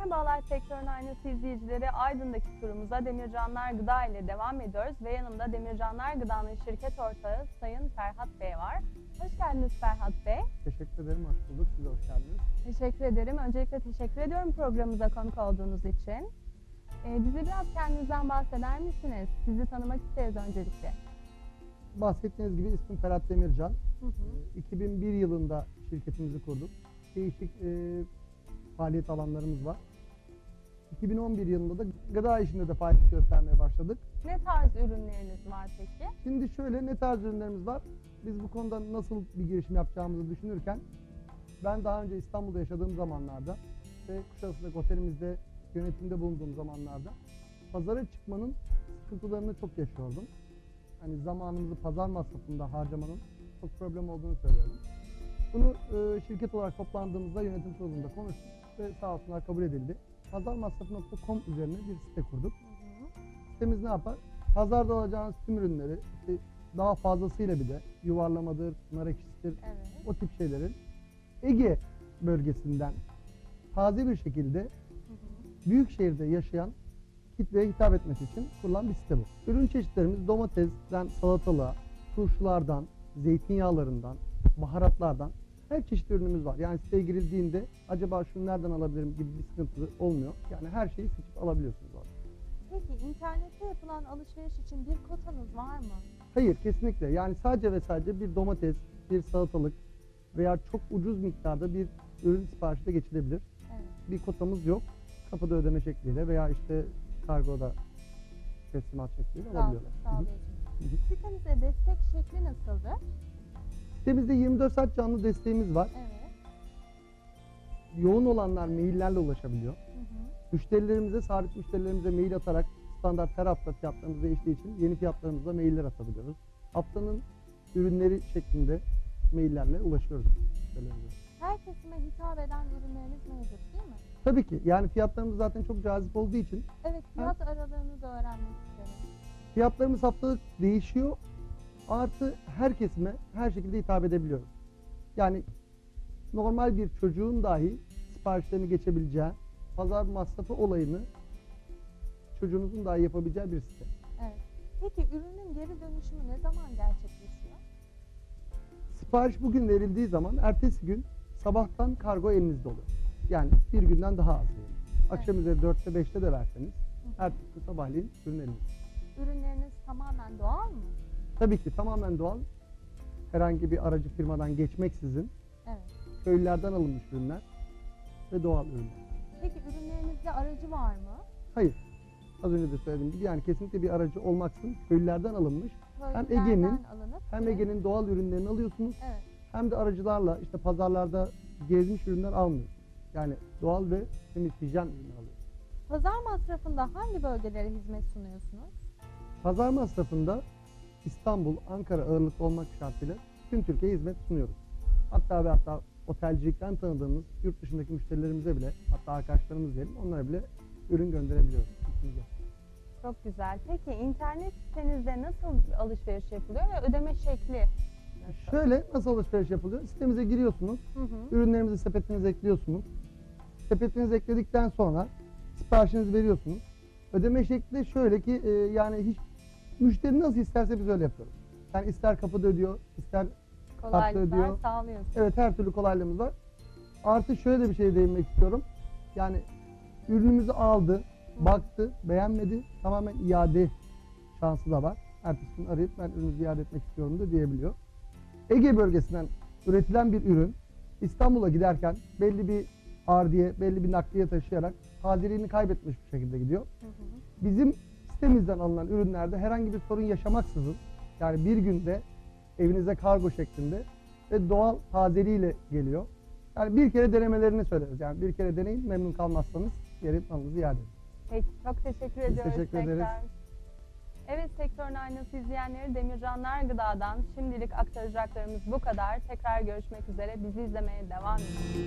Merhabalar Sektörün Aynası izleyicileri. Aydın'daki turumuza Demircanlar Gıda ile devam ediyoruz ve yanımda Demircanlar Gıda'nın şirket ortağı Sayın Ferhat Bey var. Hoş geldiniz Ferhat Bey. Teşekkür ederim, hoş bulduk. Siz hoş geldiniz. Teşekkür ederim. Öncelikle teşekkür ediyorum programımıza konuk olduğunuz için. Ee, bize biraz kendinizden bahseder misiniz? Sizi tanımak isteriz öncelikle. Bahsettiğiniz gibi ismim Ferhat Demircan. Hı hı. Ee, 2001 yılında şirketimizi kurduk. Değişik e, faaliyet alanlarımız var. 2011 yılında da gıda işinde de faaliyet göstermeye başladık. Ne tarz ürünleriniz var peki? Şimdi şöyle ne tarz ürünlerimiz var? Biz bu konuda nasıl bir girişim yapacağımızı düşünürken ben daha önce İstanbul'da yaşadığım zamanlarda ve Kuşadası'ndaki otelimizde yönetimde bulunduğum zamanlarda pazara çıkmanın sıkıntılarını çok yaşıyordum. Hani zamanımızı pazar masrafında harcamanın çok problem olduğunu söylüyorum. Bunu e, şirket olarak toplandığımızda yönetim kurulunda konuştuk ve sağ olsunlar kabul edildi. Pazarmasrafı.com üzerine bir site kurduk. Hı hı. Sitemiz ne yapar? Pazarda alacağınız tüm ürünleri işte daha fazlasıyla bir de yuvarlamadır, nar ekşisidir, Evet. o tip şeylerin Ege bölgesinden taze bir şekilde Hı hı. büyük şehirde yaşayan kitleye hitap etmesi için kurulan bir site bu. Ürün çeşitlerimiz domatesden salatalığa, turşulardan, zeytinyağlarından, baharatlardan her çeşit ürünümüz var. Yani siteye girildiğinde acaba şunu nereden alabilirim gibi bir sıkıntı olmuyor. Yani her şeyi seçip alabiliyorsunuz orada. Peki internette yapılan alışveriş için bir kotanız var mı? Hayır kesinlikle. Yani sadece ve sadece bir domates, bir salatalık veya çok ucuz miktarda bir ürün siparişi de geçilebilir. Evet. Bir kotamız yok. Kapıda ödeme şekliyle veya işte kargoda teslimat şekliyle Sağ, alabiliyorlar. Hı hı. Sitemize destek şekli nasıldır? Sitemizde 24 saat canlı desteğimiz var. Evet. Yoğun olanlar maillerle ulaşabiliyor. Hı hı. Müşterilerimize, sabit müşterilerimize mail atarak standart her hafta fiyatlarımız değiştiği için yeni fiyatlarımızla mailler atabiliyoruz. Haftanın ürünleri şeklinde maillerle ulaşıyoruz. Her kesime hitap eden ürünleriniz mevcut değil mi? Tabii ki yani fiyatlarımız zaten çok cazip olduğu için Evet, fiyat aralığını da öğrenmek isterim. fiyatlarımız haftalık değişiyor. Artı her kesime her şekilde hitap edebiliyoruz. Yani normal bir çocuğun dahi siparişlerini geçebileceği, pazar masrafı olayını çocuğunuzun dahi yapabileceği bir site. Evet. Peki ürünün geri dönüşümü ne zaman gerçekleşiyor? Sipariş bugün verildiği zaman ertesi gün sabahtan kargo elinizde oluyor. Yani bir günden daha az diyelim. Akşam üzeri 4'te 5'te de verseniz ertesi sabahleyin ürün elinizde. Ürünleriniz tamamen doğal mı? Tabii ki tamamen doğal. Herhangi bir aracı firmadan geçmeksizin Evet. köylülerden alınmış ürünler ve doğal ürünler. Peki ürünlerinizde aracı var mı? Hayır. Az önce de söylediğim gibi yani kesinlikle bir aracı olmaksızın köylülerden alınmış Köylülerden Ege'nin, alınıp hem Ege'nin doğal ürünlerini alıyorsunuz Evet. hem de aracılarla işte pazarlarda gezmiş ürünler almıyorsunuz. Yani doğal ve temiz hijyen ürünler alıyorsunuz. Pazar masrafında hangi bölgelere hizmet sunuyorsunuz? Pazar masrafında İstanbul, Ankara ağırlıklı olmak şartıyla tüm Türkiye'ye hizmet sunuyoruz. Hatta ve hatta otelcilikten tanıdığımız yurt dışındaki müşterilerimize bile hatta arkadaşlarımız diyelim onlara bile ürün gönderebiliyoruz. Olsun. Çok güzel. Peki internet sitenizde nasıl alışveriş yapılıyor ve ödeme şekli nasıl? Şöyle nasıl alışveriş yapılıyor? Sitemize giriyorsunuz, Hı hı. ürünlerimizi sepetinize ekliyorsunuz. Sepetinize ekledikten sonra siparişinizi veriyorsunuz. Ödeme şekli şöyle ki e, yani hiç müşteri nasıl isterse biz öyle yapıyoruz. Yani ister kapıda ödüyor, ister Kolaylıklar ödüyor. sağlıyorsunuz. Evet her türlü kolaylığımız var. Artı şöyle de bir şey değinmek istiyorum. Yani ürünümüzü aldı, baktı, beğenmedi. Tamamen iade şansı da var. Ertesi gün arayıp ben ürünümüzü iade etmek istiyorum da diyebiliyor. Ege bölgesinden üretilen bir ürün İstanbul'a giderken belli bir ardiye, belli bir nakliye taşıyarak tazeliğini kaybetmiş bir şekilde gidiyor. Hı hı. Bizim sitemizden alınan ürünlerde herhangi bir sorun yaşamaksızın yani bir günde evinize kargo şeklinde ve doğal tazeliğiyle geliyor. Yani bir kere denemelerini söyleriz. Yani bir kere deneyin memnun kalmazsanız geri malınızı iade edin. Peki çok teşekkür ediyoruz teşekkür tekrar. ederiz. Evet sektörün aynası izleyenleri Demircanlar Gıda'dan şimdilik aktaracaklarımız bu kadar. Tekrar görüşmek üzere. Bizi izlemeye devam edin.